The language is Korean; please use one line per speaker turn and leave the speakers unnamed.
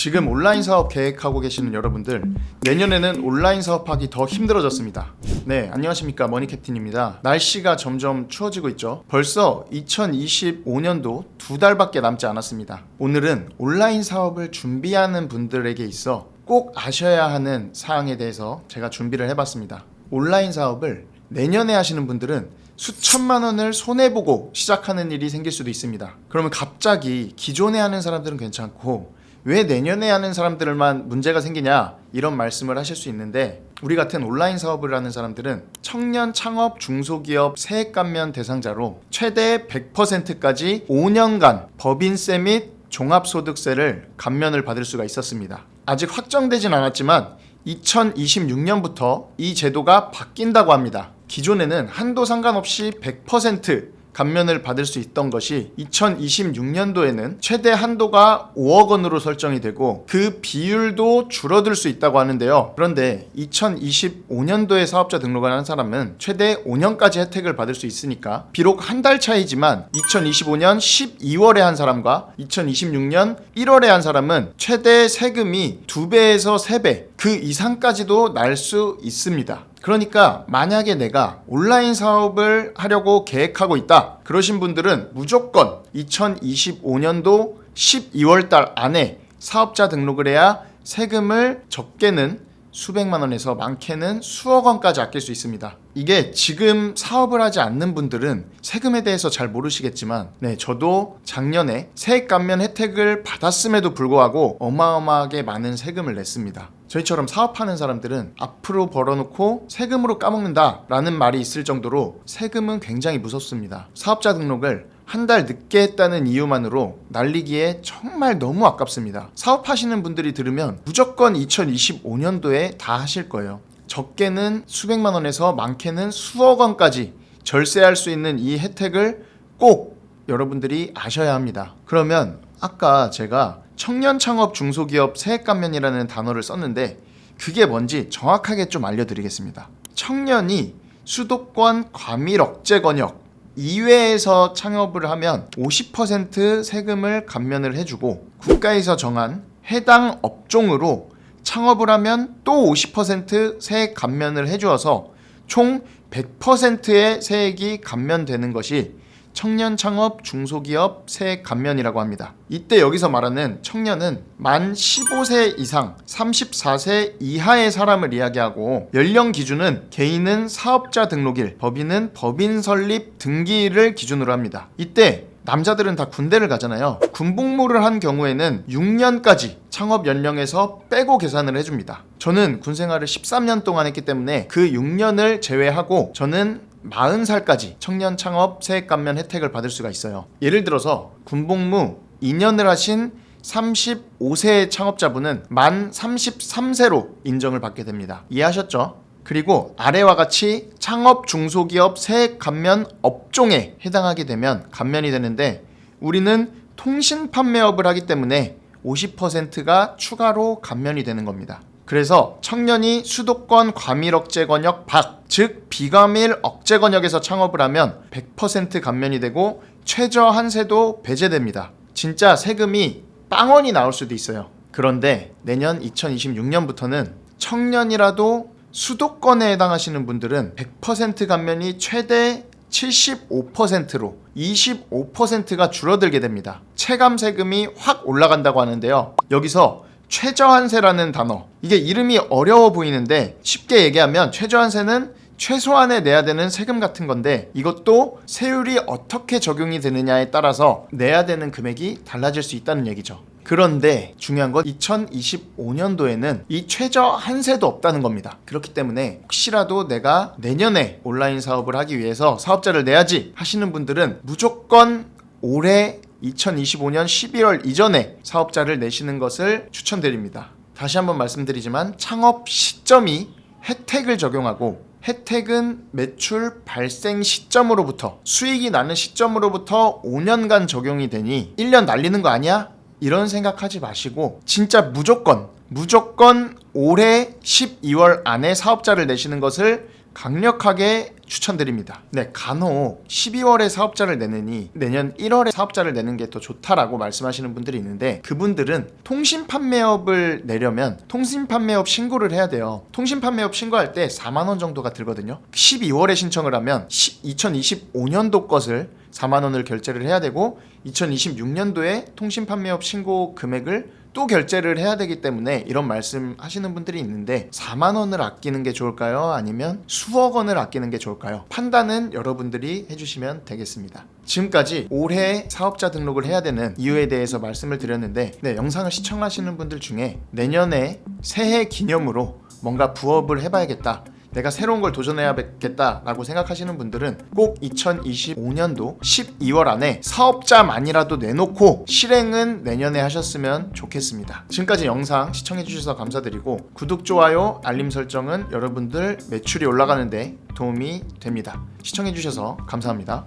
지금 온라인 사업 계획하고 계시는 여러분들 내년에는 온라인 사업하기 더 힘들어졌습니다. 네, 안녕하십니까 머니캡틴입니다. 날씨가 점점 추워지고 있죠. 벌써 2025년도 두 달밖에 남지 않았습니다. 오늘은 온라인 사업을 준비하는 분들에게 있어 꼭 아셔야 하는 사항에 대해서 제가 준비를 해봤습니다. 온라인 사업을 내년에 하시는 분들은 수천만 원을 손해보고 시작하는 일이 생길 수도 있습니다. 그러면 갑자기 기존에 하는 사람들은 괜찮고 왜 내년에 하는 사람들만 문제가 생기냐 이런 말씀을 하실 수 있는데 우리 같은 온라인 사업을 하는 사람들은 청년 창업 중소기업 세액 감면 대상자로 최대 100%까지 5년간 법인세 및 종합소득세를 감면을 받을 수가 있었습니다. 아직 확정되진 않았지만 2026년부터 이 제도가 바뀐다고 합니다. 기존에는 한도 상관없이 100% 감면을 받을 수 있던 것이 2026년도에는 최대 한도가 5억 원으로 설정이 되고 그 비율도 줄어들 수 있다고 하는데요. 그런데 2025년도에 사업자 등록을 하는 사람은 최대 5년까지 혜택을 받을 수 있으니까 비록 한 달 차이지만 2025년 12월에 한 사람과 2026년 1월에 한 사람은 최대 세금이 2배에서 3배 그 이상까지도 날 수 있습니다. 그러니까 만약에 내가 온라인 사업을 하려고 계획하고 있다. 그러신 분들은 무조건 2025년도 12월 달 안에 사업자 등록을 해야 세금을 적게는 수백만 원에서 많게는 수억 원까지 아낄 수 있습니다. 이게 지금 사업을 하지 않는 분들은 세금에 대해서 잘 모르시겠지만, 네, 저도 작년에 세액 감면 혜택을 받았음에도 불구하고 어마어마하게 많은 세금을 냈습니다. 저희처럼 사업하는 사람들은 앞으로 벌어놓고 세금으로 까먹는다라는 말이 있을 정도로 세금은 굉장히 무섭습니다. 사업자 등록을 한달 늦게 했다는 이유만으로 날리기에 정말 너무 아깝습니다. 사업하시는 분들이 들으면 무조건 2025년도에 다 하실 거예요. 적게는 수백만 원에서 많게는 수억 원까지 절세할 수 있는 이 혜택을 꼭 여러분들이 아셔야 합니다. 그러면 아까 제가 청년 창업 중소기업 세액 감면이라는 단어를 썼는데 그게 뭔지 정확하게 좀 알려드리겠습니다. 청년이 수도권 과밀 억제 권역 이외에서 창업을 하면 50% 세금을 감면을 해주고 국가에서 정한 해당 업종으로 창업을 하면 또 50% 세액 감면을 해주어서 총 100%의 세액이 감면되는 것이 청년 창업 중소기업 세액 감면이라고 합니다. 이때 여기서 말하는 청년은 만 15세 이상 34세 이하의 사람을 이야기하고 연령 기준은 개인은 사업자 등록일, 법인은 법인 설립 등기일을 기준으로 합니다. 이때 남자들은 다 군대를 가잖아요. 군복무를 한 경우에는 6년까지 창업 연령에서 빼고 계산을 해줍니다. 저는 군 생활을 13년 동안 했기 때문에 그 6년을 제외하고 저는 40살까지 청년 창업 세액 감면 혜택을 받을 수가 있어요. 예를 들어서 군복무 2년을 하신 35세의 창업자분은 만 33세로 인정을 받게 됩니다. 이해하셨죠? 그리고 아래와 같이 창업 중소기업 세액 감면 업종에 해당하게 되면 감면이 되는데 우리는 통신 판매업을 하기 때문에 50%가 추가로 감면이 되는 겁니다. 그래서 청년이 수도권 과밀 억제 권역 밖, 즉 비과밀 억제 권역에서 창업을 하면 100% 감면이 되고 최저 한세도 배제됩니다. 진짜 세금이 빵원이 나올 수도 있어요. 그런데 내년 2026년부터는 청년이라도 수도권에 해당하시는 분들은 100% 감면이 최대 75%로 25%가 줄어들게 됩니다. 체감 세금이 확 올라간다고 하는데요. 여기서 최저한세라는 단어. 이게 이름이 어려워 보이는데 쉽게 얘기하면 최저한세는 최소한에 내야 되는 세금 같은 건데 이것도 세율이 어떻게 적용이 되느냐에 따라서 내야 되는 금액이 달라질 수 있다는 얘기죠. 그런데 중요한 건 2025년도에는 이 최저 한세도 없다는 겁니다. 그렇기 때문에 혹시라도 내가 내년에 온라인 사업을 하기 위해서 사업자를 내야지 하시는 분들은 무조건 올해 2025년 11월 이전에 사업자를 내시는 것을 추천드립니다. 다시 한번 말씀드리지만 창업 시점이 혜택을 적용하고 혜택은 매출 발생 시점으로부터 수익이 나는 시점으로부터 5년간 적용이 되니 1년 날리는 거 아니야? 이런 생각하지 마시고 진짜 무조건 무조건 올해 12월 안에 사업자를 내시는 것을 강력하게 추천드립니다. 네, 간혹 12월에 사업자를 내느니 내년 1월에 사업자를 내는 게 더 좋다라고 말씀하시는 분들이 있는데 그분들은 통신 판매업을 내려면 통신 판매업 신고를 해야 돼요. 통신 판매업 신고할 때 4만 원 정도가 들거든요. 12월에 신청을 하면 2025년도 것을 4만 원을 결제를 해야 되고 2026년도에 통신 판매업 신고 금액을 또 결제를 해야 되기 때문에 이런 말씀 하시는 분들이 있는데 4만 원을 아끼는 게 좋을까요? 아니면 수억 원을 아끼는 게 좋을까요? 판단은 여러분들이 해주시면 되겠습니다. 지금까지 올해 사업자 등록을 해야 되는 이유에 대해서 말씀을 드렸는데 네, 영상을 시청하시는 분들 중에 내년에 새해 기념으로 뭔가 부업을 해봐야겠다. 내가 새로운 걸 도전해야겠다라고 생각하시는 분들은 꼭 2025년도 12월 안에 사업자만이라도 내놓고 실행은 내년에 하셨으면 좋겠습니다. 지금까지 영상 시청해주셔서 감사드리고 구독, 좋아요, 알림 설정은 여러분들 매출이 올라가는데 도움이 됩니다. 시청해주셔서 감사합니다.